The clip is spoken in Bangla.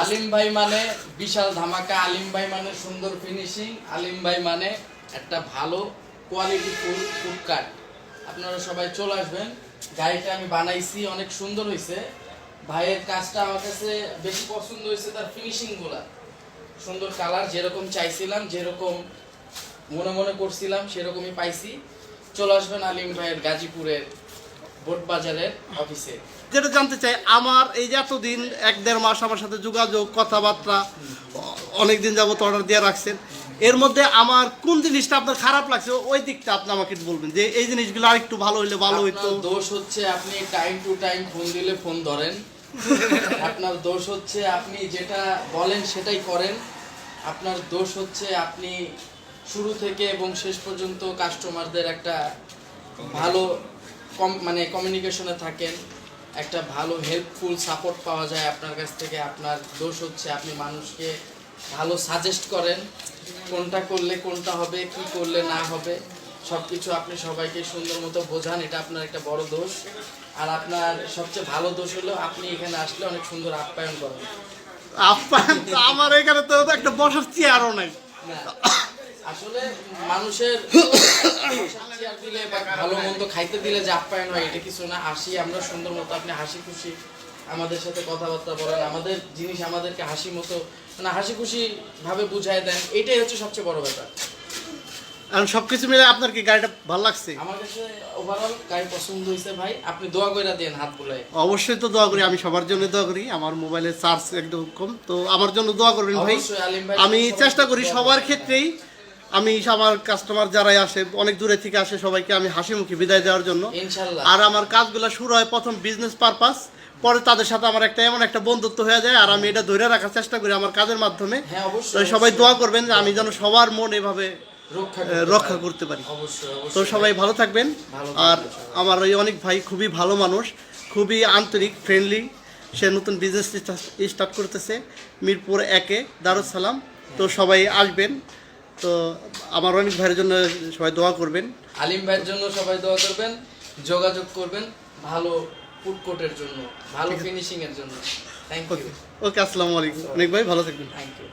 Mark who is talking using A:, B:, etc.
A: আলিম ভাই মানে বিশাল ধামাকা, আলিম ভাই মানে সুন্দর ফিনিশিং আলিম ভাই মানে একটা ভালো কোয়ালিটি ফুল ফুড কাট আপনারা সবাই চলে আসবেন। গাড়িটা আমি বানাইছি, অনেক সুন্দর হয়েছে ভাইয়ের কাজটা আমার কাছে বেশি পছন্দ হয়েছে তার ফিনিশিংগুলো সুন্দর কালার যেরকম চাইছিলাম, যেরকম মনে মনে করছিলাম, সেরকমই পাইছি। চলে আসবেন আলিম ভাইয়ের গাজীপুরের বোট বাজারের অফিসে
B: যেটা জানতে চাই আমার এই যে এতদিন এক দেড় মাস আমার সাথে যোগাযোগ কথাবার্তা অনেক দিন যাবত অর্ডার দিয়ে রাখছেন এর মধ্যে আমার কোন জিনিসটা আপনার খারাপ লাগছে ওই দিকটা আপনি আমাকে বলবেন যে এই জিনিসগুলো আর একটু ভালো হইলে ভালো হইতো।
A: দোষ হচ্ছে আপনি টাইম টু টাইম ফোন দিলে ফোন ধরেন। আপনার দোষ হচ্ছে আপনি যেটা বলেন সেটাই করেন। আপনার দোষ হচ্ছে আপনি শুরু থেকে এবং শেষ পর্যন্ত কাস্টমারদের একটা ভালো কম মানে কমিউনিকেশনে থাকেন। একটা ভালো হেল্পফুল সাপোর্ট পাওয়া যায় আপনার কাছ থেকে। আপনার দোষ হচ্ছে আপনি মানুষকে ভালো সাজেস্ট করেন কোনটা করলে কোনটা হবে কি করলে না হবে। সব কিছু আপনি সবাইকে সুন্দর মতো বোঝান এটা আপনার একটা বড় দোষ। আর আপনার সবচেয়ে ভালো দোষ হলো আপনি এখানে আসলে অনেক সুন্দর আপ্যায়ন করেন।
B: আপ্যায়ন তো আমার এখানে তো একটা বসার চেয়ারও নাই।
A: আসলে মানুষের দিলে বা ভালো মন্দ খাইতে দিলে যে আপ্যায়ন হয় এটা কিছু না। আসি আমরা সুন্দর মতো আপনি হাসি খুশি আমাদের সাথে কথাবার্তা বলেন আমাদের জিনিস আমাদেরকে হাসি মতো মানে হাসি খুশি ভাবে বুঝায় দেন এটাই হচ্ছে সবচেয়ে বড় ব্যাপার।
B: আর সব কিছু মিলে আপনার কি গাড়িটা ভালো লাগছে?
A: আমার কাছে ওভারঅল গাড়ি পছন্দ হয়েছে ভাই আপনি দোয়া কইরা দেন হাত বুলায়
B: অবশ্যই তো দোয়া করি আমি সবার জন্য দোয়া করি আমার মোবাইলের চার্জ একদম কম তো আমার জন্য দোয়া করবেন ভাই। আমি চেষ্টা করি সবার ক্ষেত্রেই আমি আমার কাস্টমার যারাই আসে অনেক দূরে থেকে আসে সবাইকে আমি হাসি মুখে বিদায় দেওয়ার জন্য। আর আমার কাজগুলো শুরু হয় প্রথম বিজনেস পারপাস পরে তাদের সাথে আমার একটা এমন একটা বন্ধুত্ব হয়ে যায় আর আমি এটা ধরে রাখার চেষ্টা করি আমার কাজের মাধ্যমে।
A: হ্যাঁ
B: সবাই দোয়া করবেন যে আমি যেন সবার মন এভাবে
A: রক্ষা করতে পারি।
B: তো সবাই ভালো থাকবেন। আর আমার ওই অনেক ভাই খুবই ভালো মানুষ খুবই আন্তরিক ফ্রেন্ডলি সে নতুন বিজনেস স্টার্ট করতেছে মিরপুর একে দারুস সালাম। তো সবাই আসবেন। তো আমার অনেক ভাইয়ের জন্য সবাই দোয়া করবেন।
A: আলিম ভাইয়ের জন্য সবাই দোয়া করবেন যোগাযোগ করবেন ভালো ফুড কোর্টের জন্য ভালো ফিনিশিং এর জন্য। থ্যাংক ইউ
B: ওকে আসসালামু আলাইকুম। অনেক ভাই ভালো থাকবেন।
A: Thank you